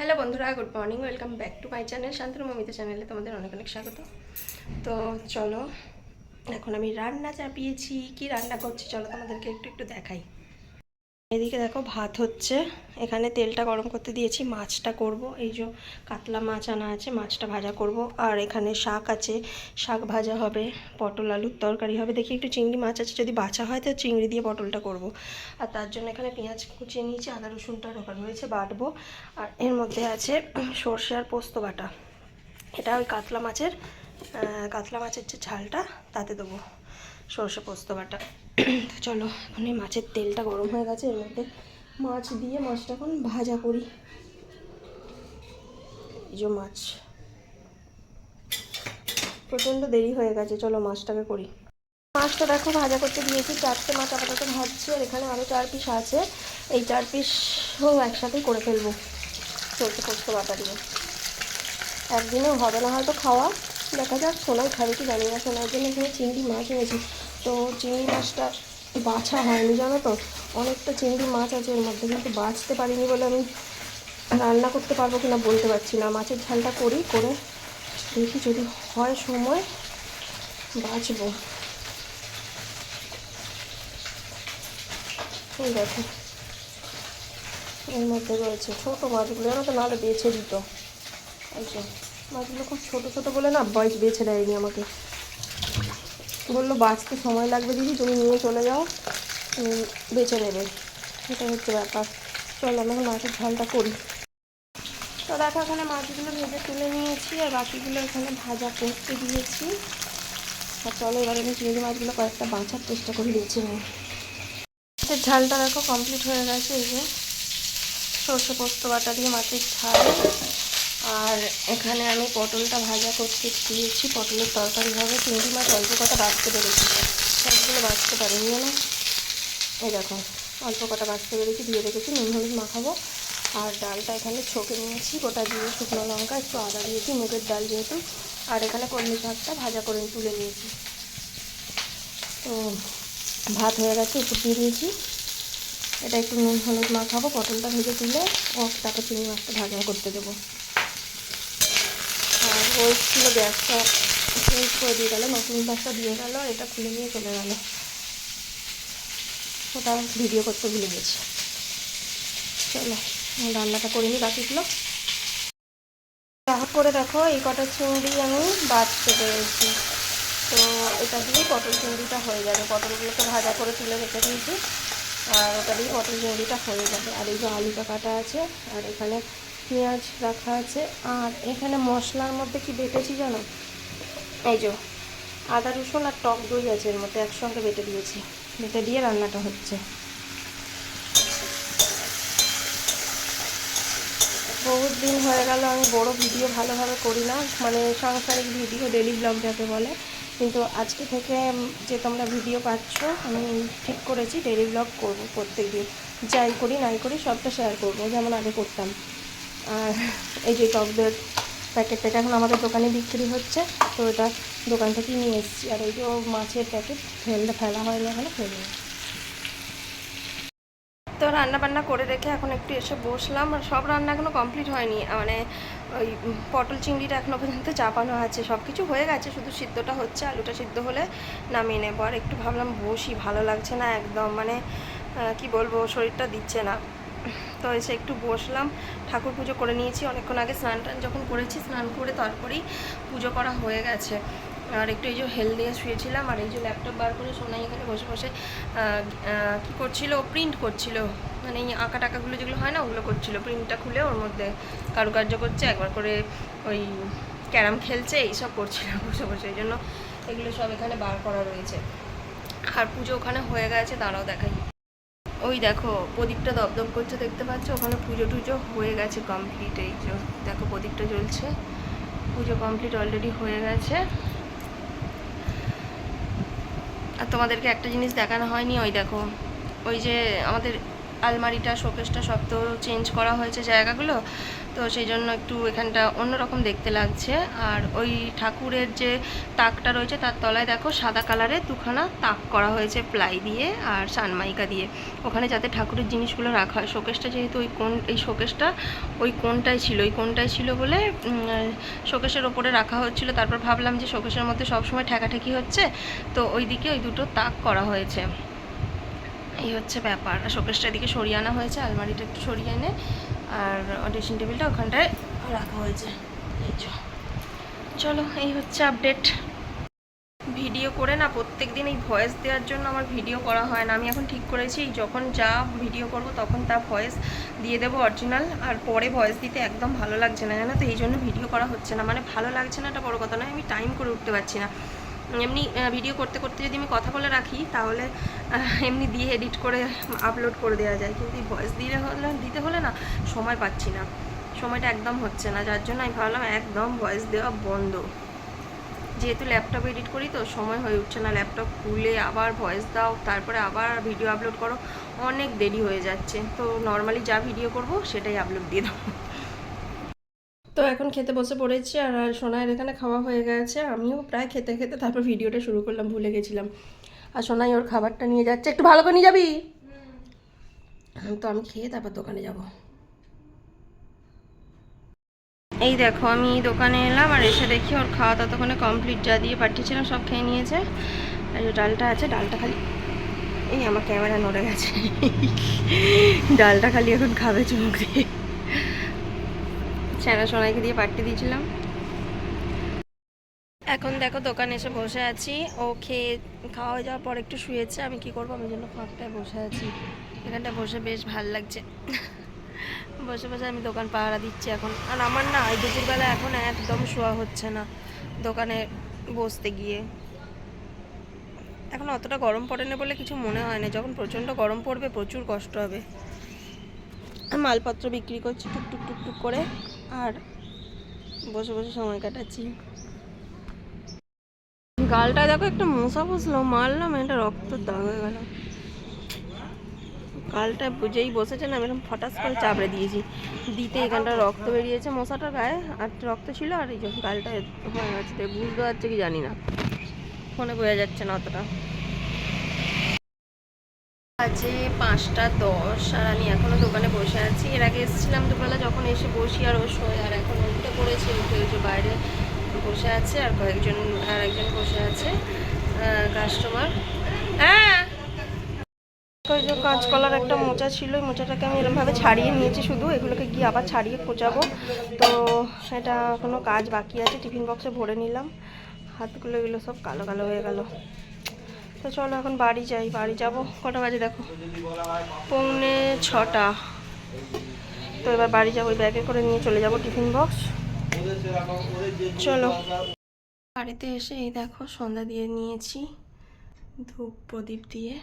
Hello বন্ধুরা, good morning, welcome back to my channel Shantanu Mamita চ্যানেলে তোমাদের অনেক অনেক স্বাগত। তো চলো, এখন আমি রান্না চাপিয়েছি, কি রান্না করছি চলো তোমাদেরকে একটু একটু দেখাই। এদিকে দেখো ভাত হচ্ছে। এখানে তেলটা গরম করতে দিয়েছি, মাছটা করব। এই যে কাতলা মাছ আনা আছে, মাছটা ভাজা করব। আর এখানে শাক আছে, শাক ভাজা হবে, পটল আলুর তরকারি হবে। দেখি একটু চিংড়ি মাছ আছে, যদি বাছা হয় তো চিংড়ি দিয়ে পটলটা করব। আর তার জন্য এখানে পেঁয়াজ কুচিয়ে নিয়েছি, আদা রসুনটা ঢোকান রয়েছে বাটবো। আর এর মধ্যে আছে সর্ষে আর পোস্ত বাটা। এটা ওই কাতলা মাছের কাতলা মাছের যে ঝালটা, তাতে দেবো সর্ষে পোস্ত বাটা। তো চলো, এখন এই মাছের তেলটা গরম হয়ে গেছে, এর মধ্যে মাছ দিয়ে মাছটা এখন ভাজা করি। এই যে মাছ। প্রচণ্ড দেরি হয়ে গেছে, চলো মাছটাকে করি। মাছটা দেখো, ভাজা করতে দিয়েছি, চারটে মাছ আপাতত ভাজছি, আর এখানে আরও চার পিস আছে। এই চার পিসও একসাথেই করে ফেলব চলতে পোস্ত বাটা দিয়ে। একদিনেও হবে না, হয়তো খাওয়া। দেখা যাক, সোনাই খাবে কি জানি না সোনার জন্য এখানে চিংড়ি মাছ এনেছি। তো চিংড়ি মাছটা বাছা হয়নি, জানো তো? অনেকটা চিংড়ি মাছ আছে এর মধ্যে, কিন্তু বাছতে পারিনি বলে আমি রান্না করতে পারব কিনা বলতে পারছি না। মাছের ঝালটা করি, করে দেখি যদি হয় সময় এই দেখো, এর মধ্যে রয়েছে ছোটো মাছগুলো তো নাহলে বেছে দিত। এই মাছগুলো খুব ছোটো ছোটো বলে না বয়স বেছে দেয়নি আমাকে। বলল, বাঁচতে সময় লাগবে দিদি, তুমি নিয়ে চলে যাও বেঁচে নেবে। এটা হচ্ছে ব্যাপার। চলো আমি মাছের ঝালটা করি। তো দেখো, এখানে মাছগুলো ভেজে তুলে নিয়েছি, আর বাকিগুলো এখানে ভাজা করতে দিয়েছি। আর চলো, এবার আমি চিংড়ি মাছগুলো কয়েকটা বাঁচার চেষ্টা করে, বেছে নিই মাছের ঝালটা দেখো কমপ্লিট হয়ে গেছে এই যে। সর্ষে পোস্ত বাটা দিয়ে মাছের ঝাল। আর এখানে আমি পটলটা ভাজা করতে দিয়েছি, পটলের তরকারি হবে, চিংড়ি মাছ অল্প কটা বাঁচতে পেরেছি। সবগুলো বাঁচতে পারিনি, জানো? এই দেখো, অল্প কটা বাঁচতে পেরেছি, দিয়ে রেখেছি, নুন হলুদ মাখাবো। আর ডালটা এখানে ছোকে নিয়েছি, গোটা দিয়ে শুকনো লঙ্কা, একটু আদা দিয়েছি, মুগের ডাল যেহেতু। আর এখানে কলমি শাকটা ভাজা করে তুলে নিয়েছি। তো ভাত হয়ে গেছে, একটু দিয়ে দিয়েছি। এটা একটু নুন হলুদ মাখাবো, পটলটা ভেজে তুলে, ও তারপর চিংড়ি মাছটা ভাজা করতে দেবো। ওই ছিল চেঞ্জ করে দিয়ে গেলো, নতুন গ্যাসটা দিয়ে গেল এটা খুলে নিয়ে চলে গেল। ওটা ভিডিও করতে ভুলে গেছি। চলো রান্নাটা করে নিই বাকিগুলো। রাহাত করে দেখো, এই কটা চিংড়ি আমি বাছতে পেরেছি তো এটা দিয়ে পটল চিংড়িটা হয়ে যাবে। পটলগুলোকে ভাজা করে তুলে রেখে দিয়েছি। আর ওটা দিয়ে পটল চিংড়িটা হয়ে যাবে। আর এই যে আলুটা কাটা আছে, আর এখানে পেঁয়াজ রাখা আছে। আর এখানে মশলার মধ্যে কি বেটেছি জানো? এই যে আদা, রসুন আর টক দই আছে এর মধ্যে একসঙ্গে বেটে দিয়েছি। বেটে দিয়ে রান্নাটা হচ্ছে। বহুত দিন হয়ে গেল, আমি বড় ভিডিও ভালোভাবে করি না। মানে সাংসারিক ভিডিও ডেলি ব্লগ যাকে বলে। কিন্তু আজকে থেকে যে তোমরা ভিডিও পাচ্ছ, আমি ঠিক করেছি ডেলি ব্লগ করব প্রত্যেক দিন যাই করি, নাই করি, সবটা শেয়ার করব, যেমন আগে করতাম। আর এই যে টকদের প্যাকেটটা এটা এখন আমাদের দোকানে বিক্রি হচ্ছে। তো এটা দোকান থেকেই নিয়ে এসেছি। আর এই যে মাছের প্যাকেট ফেলতে ফেলা হয়নি এখনও ফেলি। তো রান্না বান্না করে রেখে এখন একটু এসে বসলাম। সব রান্না এখনও কমপ্লিট হয়নি। মানে ওই পটল চিংড়িটা এখনও পর্যন্ত চাপানো আছে। সব কিছু হয়ে গেছে। শুধু সিদ্ধটা হচ্ছে। আলুটা সিদ্ধ হলে নামিয়ে নেব। আর একটু ভাবলাম বসি। ভালো লাগছে না একদম। মানে কি বলব? শরীরটা দিচ্ছে না। তো এসে একটু বসলাম, ঠাকুর পুজো করে নিয়েছি। অনেকক্ষণ আগে স্নান টান যখন করেছি, স্নান করে তারপরেই পুজো করা হয়ে গেছে। আর একটু এই যে হেল দিয়ে শুয়েছিলাম, আর এই যে ল্যাপটপ বার করে সোনাই এখানে বসে বসে কী করছিল প্রিন্ট করছিল। মানে এই আঁকা টাকাগুলো যেগুলো হয় না, ওগুলো করছিল। প্রিন্টটা খুলে ওর মধ্যে কারুকার্য করছে, একবার করে ওই ক্যারাম খেলছে এইসব করছিল বসে বসে। এই জন্য এগুলো সব এখানে বার করা রয়েছে। আর পুজো ওখানে হয়ে গেছে, দাঁড়াও দেখাই। ওই দেখো, প্রদীপটা দপদপ করছে, দেখতে পাচ্ছ? ওখানে পুজো টুজো হয়ে গেছে কমপ্লিট এই দেখো প্রদীপটা জ্বলছে। পুজো কমপ্লিট অলরেডি হয়ে গেছে। আর তোমাদেরকে একটা জিনিস দেখানো হয়নি, ওই দেখো, ওই যে আমাদের আলমারিটা, শোকেসটা সব তো চেঞ্জ করা হয়েছে জায়গাগুলো। তো সেই জন্য একটু এখানটা অন্যরকম দেখতে লাগছে। আর ওই ঠাকুরের যে তাকটা রয়েছে, তার তলায় দেখো সাদা কালারের দুখানা তাক করা হয়েছে প্লাই দিয়ে আর সানমাইকা দিয়ে। ওখানে যাতে ঠাকুরের জিনিসগুলো রাখা হয়। শোকেসটা যেহেতু ওই কোন, এই শোকেসটা ওই কোনটাই ছিল, ওই কোনটাই ছিল বলে শোকেসের ওপরে রাখা হচ্ছিল। তারপর ভাবলাম যে শোকেসের মধ্যে সবসময় ঠেকাঠেকি হচ্ছে। তো ওইদিকে ওই দুটো তাক করা হয়েছে। এই হচ্ছে ব্যাপার। আর শোকেসটা এদিকে সরিয়ে আনা হয়েছে, আলমারিটা একটু সরিয়ে এনে, আর ড্রেসিং টেবিলটা ওখানটায় রাখা হয়েছে। চলো, এই হচ্ছে আপডেট ভিডিও করে না প্রত্যেক দিন এই ভয়েস দেওয়ার জন্য আমার ভিডিও করা হয় না। আমি এখন ঠিক করেছি, যখন যা ভিডিও করব তখন তা ভয়েস দিয়ে দেবো অরিজিনাল, আর পরে ভয়েস দিতে একদম ভালো লাগছে না, জানো তো? এই জন্য ভিডিও করা হচ্ছে না। মানে ভালো লাগছে না, এটা বড় কথা নয়, আমি টাইম করে উঠতে পারছি না। এমনি ভিডিও করতে করতে যদি আমি কথা বলে রাখি, তাহলে এমনি দিয়ে এডিট করে আপলোড করে দেওয়া যায়। কিন্তু ভয়েস দিলে হলে, দিতে হলে না, সময় পাচ্ছি না। সময়টা একদম হচ্ছে না। যার জন্য আমি ভাবলাম একদম ভয়েস দেওয়া বন্ধ। যেহেতু ল্যাপটপ এডিট করি তো, সময় হয়ে উঠছে না। ল্যাপটপ খুলে আবার ভয়েস দাও, তারপরে আবার ভিডিও আপলোড করো। অনেক দেরি হয়ে যাচ্ছে। তো নর্মালি যা ভিডিও করব, সেটাই আপলোড দিয়ে দেবো। তো এখন খেতে বসে পড়েছি আর আর সোনাইয়ের এখানে খাওয়া হয়ে গেছে। আমিও প্রায় খেতে খেতে তারপর ভিডিওটা শুরু করলাম ভুলে গেছিলাম। আর সোনাই ওর খাবারটা নিয়ে যাচ্ছে। একটু ভালো করে নিয়ে যাবি? তো আমি খেয়ে তারপর দোকানে যাব। এই দেখো আমি দোকানে এলাম আর এসে দেখি ওর খাওয়া ততক্ষণে কমপ্লিট যা দিয়ে পাঠিয়েছিলাম সব খেয়ে নিয়েছে। আর যে ডালটা আছে ডালটা খালি এই আমার ক্যামেরা নড়ে গেছে। ডালটা খালি এখন খাবে চুমুক দিয়ে। ছানা সোনাইকে দিয়ে পাঠিয়ে দিয়েছিলাম। এখন দেখো দোকানে এসে বসে আছি। ও খেয়ে খাওয়া হয়ে যাওয়ার পর একটু শুয়েছে। আমি কি করব? আমি জন্য ফাঁকটায় বসে আছি। এখানটা বসে বেশ ভালো লাগছে। বসে বসে আমি দোকান পাহারা দিচ্ছি এখন। আর আমার না দুপুরবেলা এখন একদম শোয়া হচ্ছে না দোকানে বসতে গিয়ে। এখন অতটা গরম পড়ে না বলে কিছু মনে হয় না। যখন প্রচণ্ড গরম পড়বে, প্রচুর কষ্ট হবে। মালপত্র বিক্রি করছি টুক টুক টুক টুক করে। আর বসে বসে সময় কাটাচ্ছি। গালটা দেখো একটা মশা বসল, মারলাম এটা রক্ত দাগ হয়ে গেল। গালটা বুঝেই বসেছে না, আমি এরকম ফটাস করে চাপড়ে দিয়েছি। দিতে এখানটা রক্ত বেরিয়েছে মশাটার গায়ে, আর রক্ত ছিল, আর এই গালটা হয়ে গেছে। বুঝতে পারছে কি জানি না। ফোনে বোঝা যাচ্ছে না অতটা। আছে পাঁচটা দশ আর আমি এখনও দোকানে বসে আছি। এর আগে এসেছিলাম দুবেলা যখন এসে বসি আর ও শোয়, আর এখন উঠে পড়েছে, উঠে যে বাইরে বসে আছে আর কয়েকজন, আর একজন বসে আছে কাস্টমার হ্যাঁ! ওই যে কাঁচকলার একটা মোচা ছিল, ওই মোচাটাকে আমি এরকমভাবে ছাড়িয়ে নিয়েছি শুধু। এগুলোকে গিয়ে আবার ছাড়িয়ে কোচাবো তো এটা কোনো কাজ বাকি আছে, টিফিন বক্সে ভরে নিলাম। হাতগুলো এগুলো সব কালো কালো হয়ে গেল। তো চলো এখন বাড়ি যাই, বাড়ি যাব। কটা বাজে দেখো? পৌনে ছটা। তো এবার বাড়ি যাব, ওই ব্যাগে করে নিয়ে চলে যাব টিফিন বক্স। চলো। বাড়িতে এসে এই দেখো, সন্ধ্যা দিয়ে নিয়েছি ধূপ প্রদীপ দিয়ে।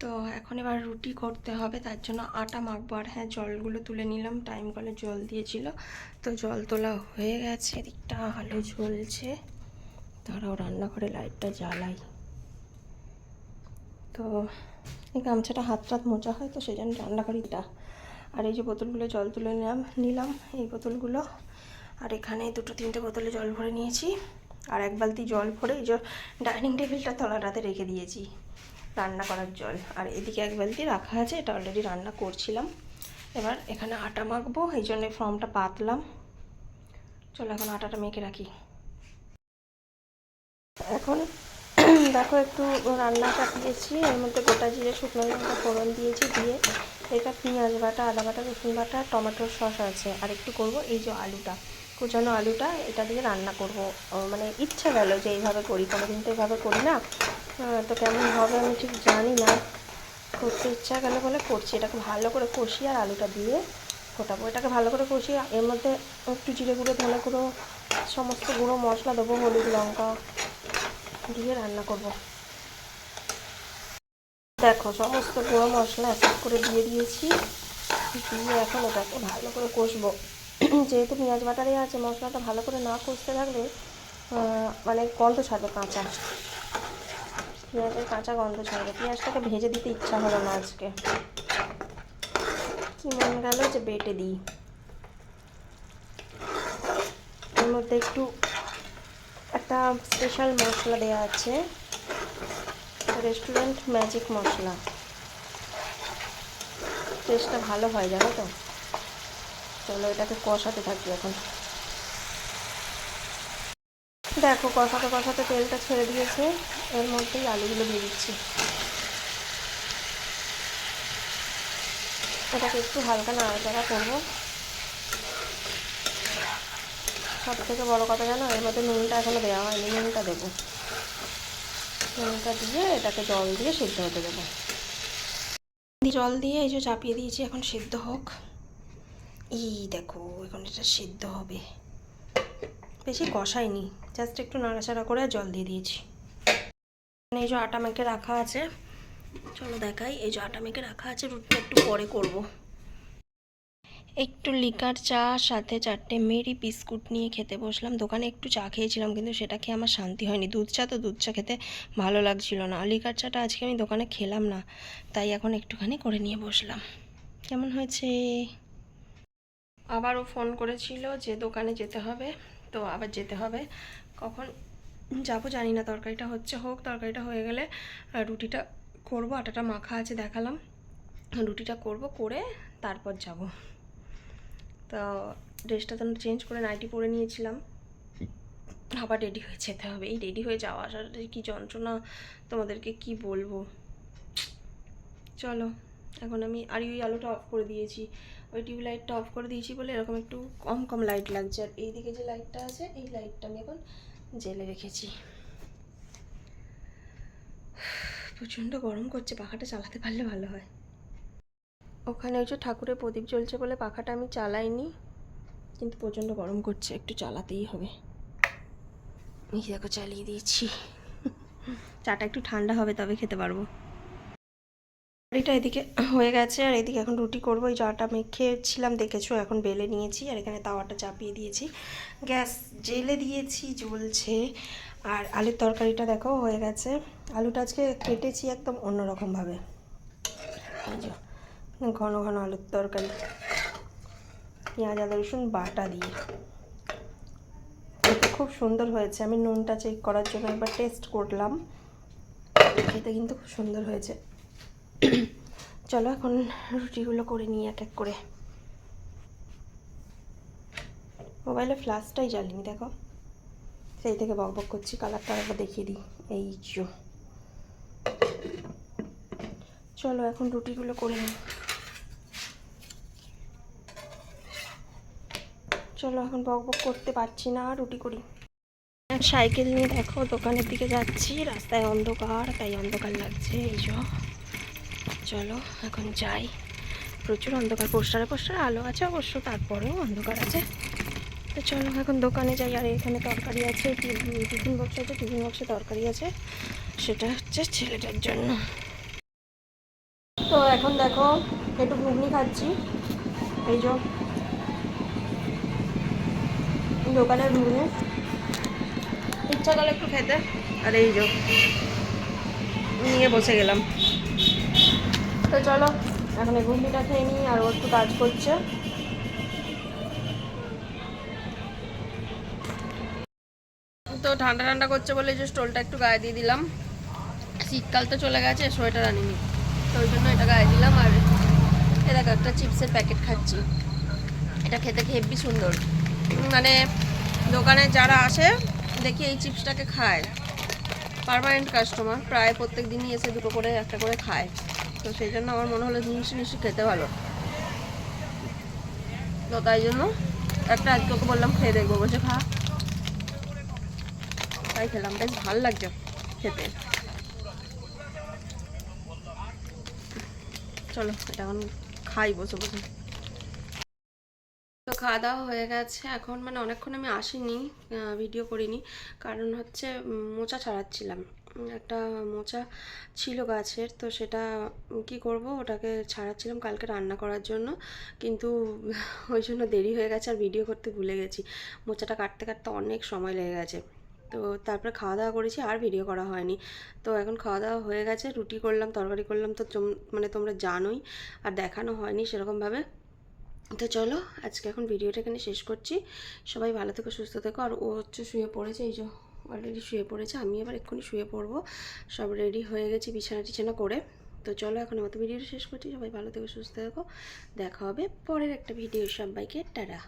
তো এখন এবার রুটি করতে হবে, তার জন্য আটা মাখবো। আর হ্যাঁ জলগুলো তুলে নিলাম টাইম কলে জল দিয়েছিল। তো জল তোলা হয়ে গেছে, এদিকটা আলো জ্বলছে তারাও রান্নাঘরে লাইটটা জ্বালাই। তো এই গামছাটা হাত টাত মোচা হয়, তো সেই জন্য রান্নাঘরিটা। আর এই যে বোতলগুলো জল তুলে নিলাম নিলাম, এই বোতলগুলো। আর এখানে দুটো, তিনটে বোতলে জল ভরে নিয়েছি। আর এক বালতি জল ভরে এই যে ডাইনিং টেবিলটা তলাটাতে রেখে দিয়েছি, রান্না করার জল। আর এদিকে এক বালতি রাখা আছে, এটা অলরেডি রান্না করছিলাম। এবার এখানে আটা মাখবো, এই জন্য ফর্মটা পাতলাম। চলো এখন আটাটা মেখে রাখি। এখন দেখো একটু রান্না চাপিয়েছি এর মধ্যে গোটা জিরে, শুকনো লঙ্কা, ফোড়ন দিয়েছি দিয়ে এটা পেঁয়াজ বাটা, আদা বাটা, রসুন বাটা, টমেটোর সস আছে। আর একটু করব এই যে আলুটা। কুচানো আলুটা, এটা দিয়ে রান্না করব। মানে ইচ্ছা গেল যে এইভাবে করি। কোনোদিন তো এইভাবে করি না। তো কেমন হবে আমি ঠিক জানি না। করতে ইচ্ছা গেল বলে করছি। এটাকে ভালো করে কষিয়ে আর আলুটা দিয়ে ফোটাবো। এটাকে ভালো করে কষিয়ে এর মধ্যে একটু জিরে গুঁড়ো, ধনে গুঁড়ো, সমস্ত গুঁড়ো মশলা দেবো, হলুদ লঙ্কা দিয়ে রান্না করব। দেখো, সমস্ত গুঁড়ো মশলা এক করে দিয়ে দিয়েছি। দিয়ে এখন ওটাকে ভালো করে কষবো। যেহেতু পেঁয়াজ বাটারে আছে, মশলাটা ভালো করে না কষতে থাকলে মানে গন্ধ ছাড়বে কাঁচা। পেঁয়াজের কাঁচা গন্ধ ছাড়বে। পেঁয়াজটাকে ভেজে দিতে ইচ্ছা হলো না আজকে। কি মন গেল যে বেটে দিই। এর মধ্যে একটু একটা স্পেশাল মশলা দেওয়া আছে। রেস্টুরেন্ট ম্যাজিক মশলা। টেস্টটা ভালো হয়, জানো তো? চলো এটাকে কষাতে থাকি এখন। দেখো, কষাতে কষাতে তেলটা ছেড়ে দিয়েছে। এর মধ্যেই আলুগুলো দিয়ে দিচ্ছি। এটাকে একটু হালকা নাড়াচাড়া করব। সব থেকে বড়ো কথা জানো? এর মধ্যে নুনটা এখনও দেওয়া হয়নি, নুনটা দেবো। নুনটা দিয়ে এটাকে জল দিয়ে সিদ্ধ হতে দেবো। জল দিয়ে এই যে চাপিয়ে দিয়েছি, এখন সিদ্ধ হোক। এই দেখো, এখন এটা সিদ্ধ হবে। বেশি কষাইনি, জাস্ট একটু নাড়াচাড়া করে জল দিয়ে দিয়েছি। এই যে আটা মেখে রাখা আছে, চলো দেখাই, এই যে আটা মেখে রাখা আছে, রুটিটা একটু পরে করব। একটু লিকার চা, সাথে চারটে মেরি বিস্কুট নিয়ে খেতে বসলাম। দোকানে একটু চা খেয়েছিলাম, কিন্তু সেটা খেয়ে আমার শান্তি হয়নি। দুধ চা তো দুধ চা খেতে ভালো লাগছিল না। লিকার চাটা আজকে আমি দোকানে খেলাম না, তাই এখন একটুখানি করে নিয়ে বসলাম। কেমন হয়েছে? আবারও ফোন করেছিল যে দোকানে যেতে হবে, তো আবার যেতে হবে। কখন যাব জানি না, তরকারিটা হচ্ছে হোক, তরকারিটা হয়ে গেলে রুটিটা করব। আটাটা মাখা আছে, দেখালাম। রুটিটা করব, করে তারপর যাব। তো ড্রেসটা তো চেঞ্জ করে নাইটি পরে নিয়েছিলাম। আবার রেডি হয়ে যেতে হবে। এই রেডি হয়ে যাওয়া আসার কি যন্ত্রণা? তোমাদেরকে কি বলব? চলো, এখন আমি আর ওই আলোটা অফ করে দিয়েছি। ওই টিউব লাইটটা অফ করে দিয়েছি বলে এরকম একটু কম কম লাইট লাগছে। আর এইদিকে যে লাইটটা আছে, এই লাইটটা আমি এখন জেলে রেখেছি। প্রচণ্ড গরম করছে, পাখাটা চালাতে পারলে ভালো হয়। ওখানে ওই যে ঠাকুরের প্রদীপ জ্বলছে বলে পাখাটা আমি চালাইনি। কিন্তু প্রচণ্ড গরম করছে, একটু চালাতেই হবে। এই দেখো চালিয়ে দিয়েছি। চাটা একটু ঠান্ডা হবে, তবে খেতে পারব। তরকারিটা এদিকে হয়ে গেছে, আর এদিকে এখন রুটি করব। এই জাটা মেখেছিলাম দেখেছ? এখন বেলে নিয়েছি, আর এখানে তাওয়াটা চাপিয়ে দিয়েছি। গ্যাস জেলে দিয়েছি, জ্বলছে। আর আলুর তরকারিটা দেখো, হয়ে গেছে। আলুটা আজকে কেটেছি একদম অন্যরকমভাবে। এই যে। ঘন ঘন আলুর তরকারি। পেঁয়াজ, আদা, রসুন বাটা দিয়ে। খুব সুন্দর হয়েছে। আমি নুনটা চেক করার জন্য একবার টেস্ট করলাম। খেতে কিন্তু খুব সুন্দর হয়েছে। চলো এখন রুটিগুলো করে নিই এক এক করে। মোবাইলে ফ্ল্যাশটাই জ্বালিনি, দেখো। সেই থেকে বক বক করছি কালারটা একবার দেখিয়ে দিই। এই চলো এখন রুটিগুলো করে নিই। চলো এখন বক বক করতে পারছি না, রুটি করি। সাইকেল নিয়ে দেখো, দোকানের দিকে যাচ্ছি, রাস্তায় অন্ধকার, তাই অন্ধকার লাগছে, এই চলো, এখন যাই। প্রচুর অন্ধকার, পোস্টারে পোস্টারে আলো আছে অবশ্য, তারপরেও অন্ধকার আছে। তো চলো, এখন দোকানে যাই, আর এখানে তরকারি আছে টিফিন বক্স আছে, টিফিন বক্সে তরকারি আছে, সেটা হচ্ছে ছেলেটার জন্য। তো এখন দেখো, একটু ঘুগনি খাচ্ছি, এই যে। দোকানের ঘুগনি ইচ্ছা করল একটু খেতে। আর এই যে নিয়ে বসে গেলাম। তো চলো এখন এই ঘুগনিটা খেয়ে নিই আর ও একটু কাজ করছে। তো ঠান্ডা ঠান্ডা করছে বলে যে স্টোলটা একটু গায়ে দিয়ে দিলাম। শীতকাল তো চলে গেছে সোয়েটার আনিনি। তো ওই জন্য এটা গায়ে দিলাম আর এ দেখো একটা চিপসের প্যাকেট খাচ্ছি। এটা খেতে হেব্বি সুন্দর। মানে দোকানে যারা আসে, দেখি এই চিপসটাকে খায়। পার্মানেন্ট কাস্টমার প্রায় প্রত্যেক দিনই এসে দুটো করে, একটা করে খায়। তো সেই জন্য আমার মনে হলো জিনিস নিশ্চয়ই খেতে ভালো। তো তাই জন্য একটা আজকে ওকে বললাম, খেয়ে দেখব, বসে খা। তাই খেলাম। বেশ ভালো লাগছে খেতে। চলো, এটা এখন খাই, বসে বসে। তো খাওয়া দাওয়া হয়ে গেছে। এখন মানে অনেকক্ষণ আমি আসিনি ভিডিও করিনি। কারণ হচ্ছে মোচা ছাড়াচ্ছিলাম। একটা মোচা ছিল গাছের, তো সেটা কি করব? ওটাকে ছাড়াচ্ছিলাম কালকে রান্না করার জন্য। কিন্তু ওই জন্য দেরি হয়ে গেছে আর ভিডিও করতে ভুলে গেছি। মোচাটা কাটতে কাটতে অনেক সময় লেগে গেছে। তো তারপরে খাওয়া দাওয়া করেছি, আর ভিডিও করা হয়নি। তো এখন খাওয়া দাওয়া হয়ে গেছে, রুটি করলাম, তরকারি করলাম। তো মানে তোমরা জানোই, আর দেখানো হয়নি সেরকমভাবে। তো চলো, আজকে এখন ভিডিওটা এখানে শেষ করছি। সবাই ভালো থেকো, সুস্থ থেকো। আর ও হচ্ছে শুয়ে পড়েছে, এই যে অলরেডি শুয়ে পড়েছে, আমি এবার এক্ষুনি শুয়ে পড়ব। সব রেডি হয়ে গেছি বিছানা টিছানা করে। তো চলো, এখন মতো ভিডিওটা শেষ করছি। সবাই ভালো থেকো, সুস্থ থেকো। দেখা হবে পরের একটা ভিডিও সবাইকে। টাটা।